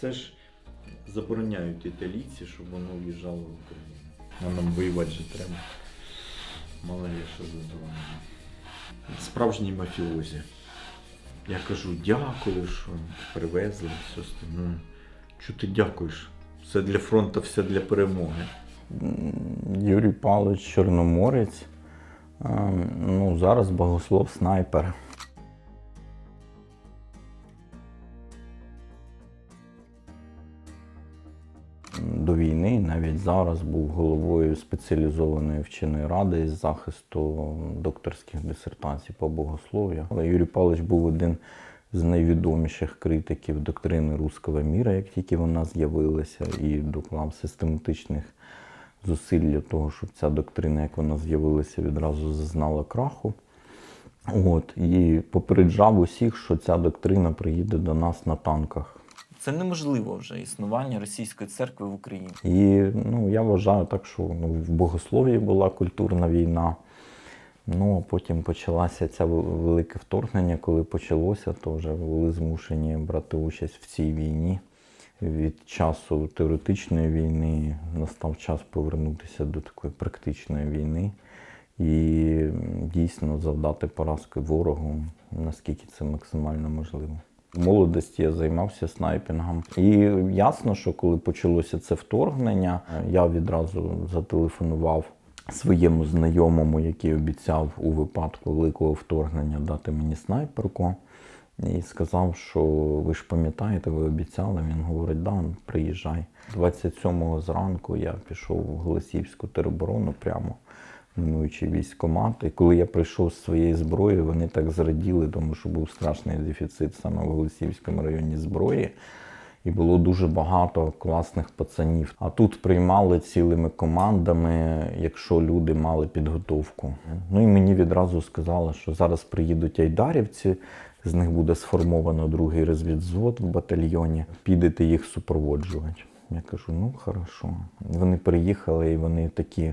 Це ж забороняють італійці, щоб воно в'їжджало в Україну. А нам воювати же треба. Мало ли що заборонено. Справжній мафіозі. Я кажу, дякую, що привезли все остальне. Чого ти дякуєш? Все для фронту, все для перемоги. Юрій Павлович Чорноморець. Е, Ну, зараз богослов снайпер. Навіть зараз, був головою спеціалізованої вченої ради із захисту докторських дисертацій по богослов'ю. Але Юрій Павлович був один з найвідоміших критиків доктрини руського міра, як тільки вона з'явилася, і доклав систематичних зусиль для того, щоб ця доктрина, як вона з'явилася, відразу зазнала краху. От, і попереджав усіх, що ця доктрина приїде до нас на танках. Це неможливо вже існування російської церкви в Україні. І ну, я вважаю так, що ну, в богослов'ї була культурна війна. Ну, а потім почалося це велике вторгнення. Коли почалося, то вже були змушені брати участь в цій війні. Від часу теоретичної війни настав час повернутися до такої практичної війни і дійсно завдати поразки ворогу, наскільки це максимально можливо. В молодості я займався снайпінгом. І ясно, що коли почалося це вторгнення, я відразу зателефонував своєму знайомому, який обіцяв у випадку великого вторгнення дати мені снайперку. І сказав, що ви ж пам'ятаєте, ви обіцяли. Він говорить, да, приїжджай. 27-го зранку я пішов в Голосіївську тероборону прямо минуючи військкомат. І коли я прийшов з своєю зброєю, вони так зраділи, тому що був страшний дефіцит саме в Голосіївському районі зброї. І було дуже багато класних пацанів. А тут приймали цілими командами, якщо люди мали підготовку. Ну і мені відразу сказали, що зараз приїдуть айдарівці, з них буде сформовано другий розвідзвод в батальйоні. Підете їх супроводжувати. Я кажу, ну хорошо. Вони приїхали і вони такі.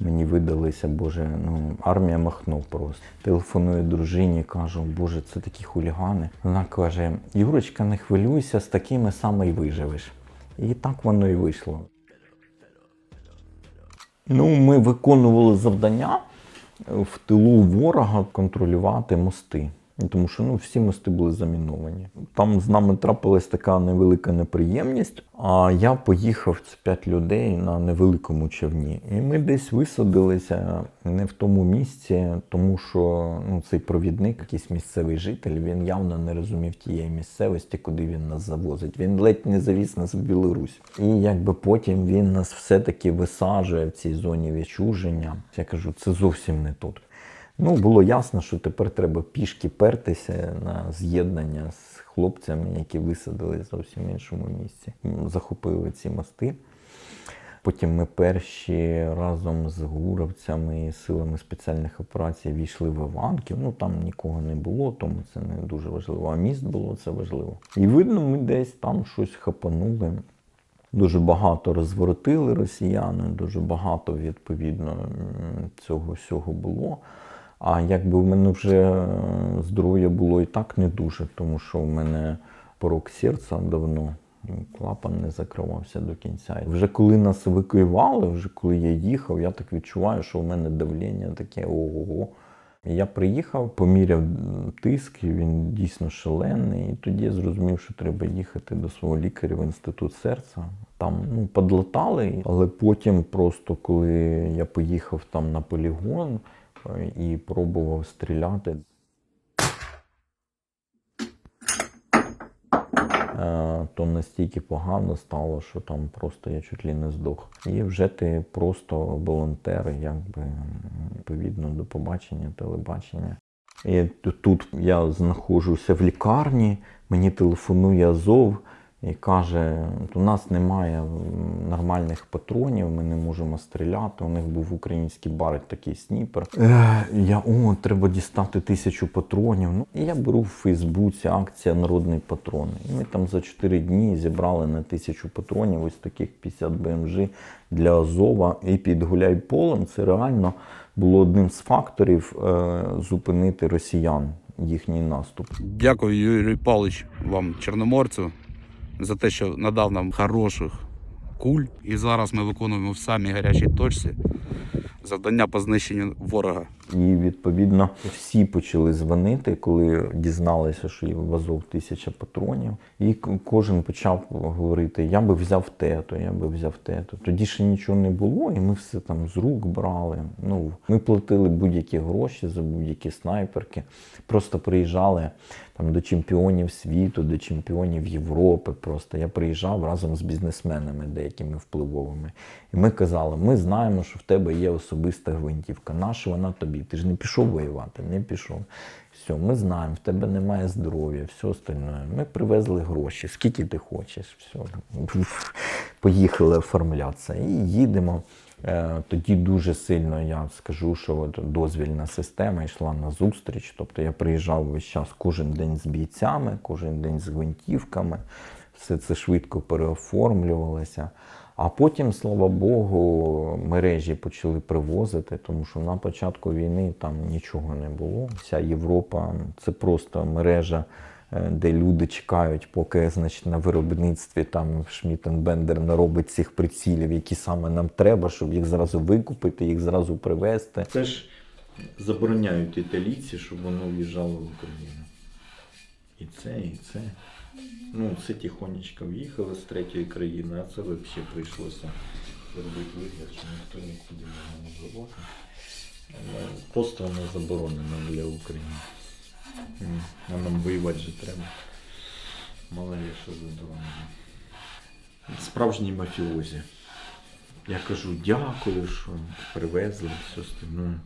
Мені видалися, Боже, ну армія махнув просто. Телефоную дружині, кажу, Боже, це такі хулігани. Вона каже: Юрочка, не хвилюйся, з такими саме й виживеш. І так воно і вийшло. Ну, ми виконували завдання в тилу ворога контролювати мости. Тому що ну, всі мости були заміновані. Там з нами трапилась така невелика неприємність. А я поїхав це п'ять людей на невеликому човні. І ми десь висадилися не в тому місці, тому що ну, цей провідник, якийсь місцевий житель, він явно не розумів тієї місцевості, куди він нас завозить. Він ледь не завіз нас в Білорусь. І якби потім він нас все-таки висаджує в цій зоні відчуження. Я кажу, це зовсім не тут. Ну, було ясно, що тепер треба пішки пертися на з'єднання з хлопцями, які висадили зовсім в іншому місці. Захопили ці мости. Потім ми перші разом з гуровцями і силами спеціальних операцій війшли в Іванків. Ну там нікого не було, тому це не дуже важливо. А міст було це важливо. І видно, ми десь там щось хапанули. Дуже багато розворотили росіяни, дуже багато відповідно цього всього було. А якби в мене вже е, здоров'я було і так не дуже, тому що в мене порок серця давно, клапан не закривався до кінця. Вже коли нас евакуювали, вже коли я їхав, я так відчуваю, що в мене давлення таке ого. І Я приїхав, поміряв тиск, він дійсно шалений. І тоді я зрозумів, що треба їхати до свого лікаря в інститут серця. Там ну, подлатали, але потім, просто коли я поїхав там на полігон і пробував стріляти. е, То настільки погано стало, що там просто я чуть ли не здох. І вже ти просто волонтер, якби відповідно до побачення, телебачення. І тут я знаходжуся в лікарні, мені телефонує Азов і каже: у нас немає нормальних патронів, ми не можемо стріляти. У них був український барик такий сніпер. Е, я о, треба дістати тисячу патронів. Ну, і я беру в Фейсбуці акція Народний патрон. І ми там за 4 дні зібрали на тисячу патронів, ось таких 50 БМЖ для Азова. І під Гуляйполем це реально було одним з факторів е, зупинити росіян їхній наступ. Дякую, Юрій Павлович, вам, Чорноморцю, за те, що надав нам хороших куль. І зараз ми виконуємо в самій гарячій точці завдання по знищенню ворога. І відповідно всі почали дзвонити, коли дізналися, що є в Азов тисяча патронів. І кожен почав говорити: я би взяв те-то, я би взяв те-то. Тоді ще нічого не було, і ми все там з рук брали. Ну, ми платили будь-які гроші за будь-які снайперки. Просто приїжджали там до чемпіонів світу, до чемпіонів Європи. Просто я приїжджав разом з бізнесменами, деякими впливовими. І ми казали: ми знаємо, що в тебе є особиста гвинтівка. Наша вона тобі? Ти ж не пішов воювати, не пішов. Все, ми знаємо, в тебе немає здоров'я, все остальне. Ми привезли гроші, скільки ти хочеш. Все. Поїхали оформлятися. І їдемо. Е, Тоді дуже сильно я скажу, що от дозвільна система йшла на зустріч. Тобто я приїжджав весь час кожен день з бійцями, кожен день з гвинтівками. Все це швидко переоформлювалося. А потім, слава Богу, мережі почали привозити, тому що на початку війни там нічого не було. Вся Європа це просто мережа, е, де люди чекають, поки значить, на виробництві там Шмітенбендер наробить цих прицілів, які саме нам треба, щоб їх зразу викупити, їх зразу привезти. Це ж забороняють італійці, щоб воно в'їжджало в Україну. І це, і це. Ну, це тихонечко в'їхали з третьої країни, а це взагалі прийшлося зробити вигляд, що ніхто нікуди не. Але Просто воно заборонено для України. А нам воювати же треба. Мало ли що задоволено. Справжній мафіозі. Я кажу, дякую, що привезли все остальне.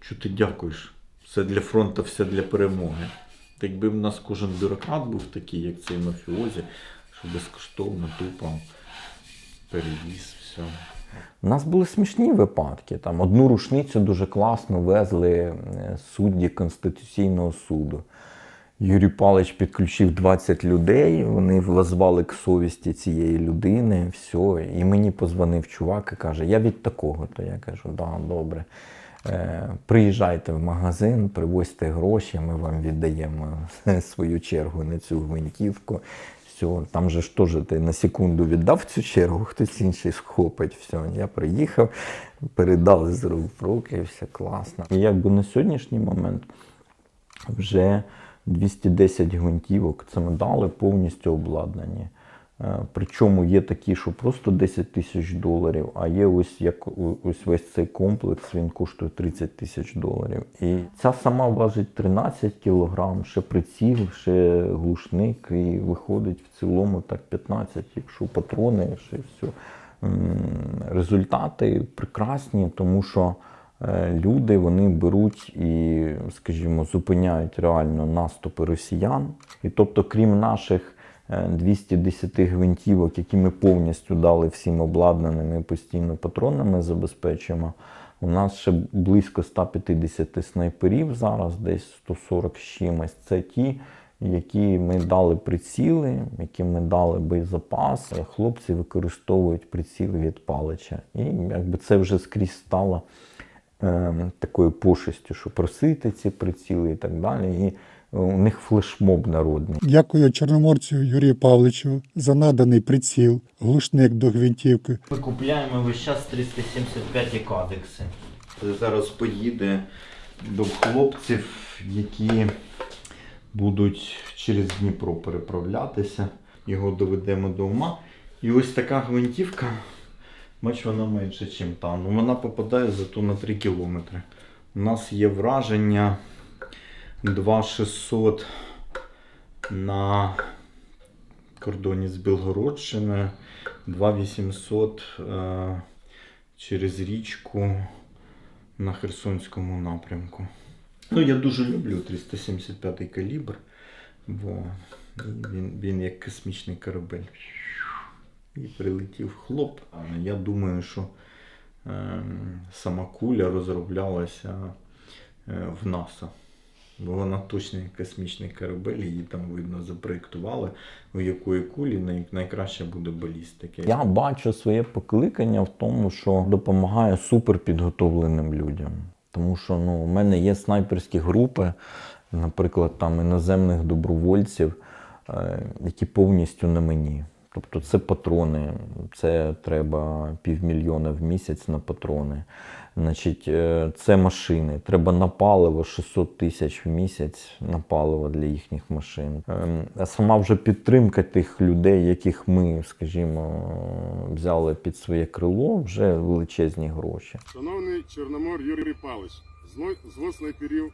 Чого ти дякуєш? Все для фронту, все для перемоги. Якби в нас кожен бюрократ був такий, як цей мафіозі, що безкоштовно тупо перевіз, все. У нас були смішні випадки. Там одну рушницю дуже класно везли е, судді Конституційного суду. Юрій Палич підключив 20 людей, вони возвали к совісті цієї людини, все. І мені позвонив чувак і каже: Я від такого-то. Я кажу, да, добре. Е, приїжджайте в магазин, привозьте гроші, ми вам віддаємо свою чергу на цю гвинтівку. Все, там же ж теж ти на секунду віддав цю чергу, хтось інший схопить. Все, я приїхав, передали з рук руки, все класно. І якби на сьогоднішній момент вже 210 гвинтівок, це ми дали повністю обладнані. Е, Причому є такі, що просто 10 тисяч доларів, а є ось як ось весь цей комплекс, він коштує 30 тисяч доларів. І ця сама важить 13 кілограм, ще приціл, ще глушник, і виходить в цілому так 15, якщо патрони, ще все. Результати прекрасні, тому що е, люди вони беруть і, скажімо, зупиняють реально наступи росіян. І тобто, крім наших 210 гвинтівок, які ми повністю дали всім обладнаним і постійно патронами забезпечуємо. У нас ще близько 150 снайперів зараз, десь 140 з чимось. Це ті, які ми дали приціли, які ми дали боєзапас. Хлопці використовують приціли від палича. І якби це вже скрізь стало е, такою пошестю, що просити ці приціли і так далі. І у них флешмоб народний. Дякую чорноморцю Юрію Павловичу за наданий приціл, глушник до гвинтівки. Ми купуємо весь час 375 кадекси. Зараз поїде до хлопців, які будуть через Дніпро переправлятися. Його доведемо до ума. І ось така гвинтівка, бач, вона менше, ніж та. Ну, вона попадає зато на 3 кілометри. У нас є враження 2600 на кордоні з Білгородщиною, 2800 е, через річку на Херсонському напрямку. Ну, я дуже люблю 375 калібр, бо він, він як космічний корабель. І прилетів хлоп. Я думаю, що е, сама куля розроблялася е, в НАСА. Вона точно космічний корабель, її там видно запроєктували, у якої кулі найкраще буде балістика. Я бачу своє покликання в тому, що допомагаю суперпідготовленим людям. Тому що ну, у мене є снайперські групи, наприклад, там іноземних добровольців, е, які повністю на мені. Тобто це патрони, це треба півмільйона в місяць на патрони. Значить, е, це машини. Треба на паливо 600 тисяч в місяць на паливо для їхніх машин. Ем, сама вже підтримка тих людей, яких ми, скажімо, взяли під своє крило, вже величезні гроші. Шановний Чорномор Юрій Павлович, звод снайперів,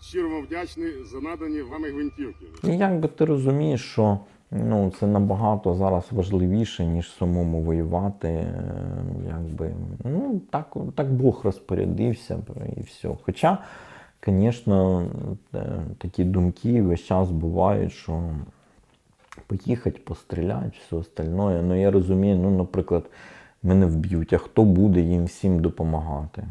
щиро вдячний за надані вами гвинтівки. І якби ти розумієш, що ну, це набагато зараз важливіше, ніж самому воювати. е, Якби, ну, так, так Бог розпорядився і все. Хоча, звісно, е, такі думки весь час бувають, що поїхати, постріляти, все остальне. Ну я розумію, ну, наприклад, мене вб'ють, а хто буде їм всім допомагати?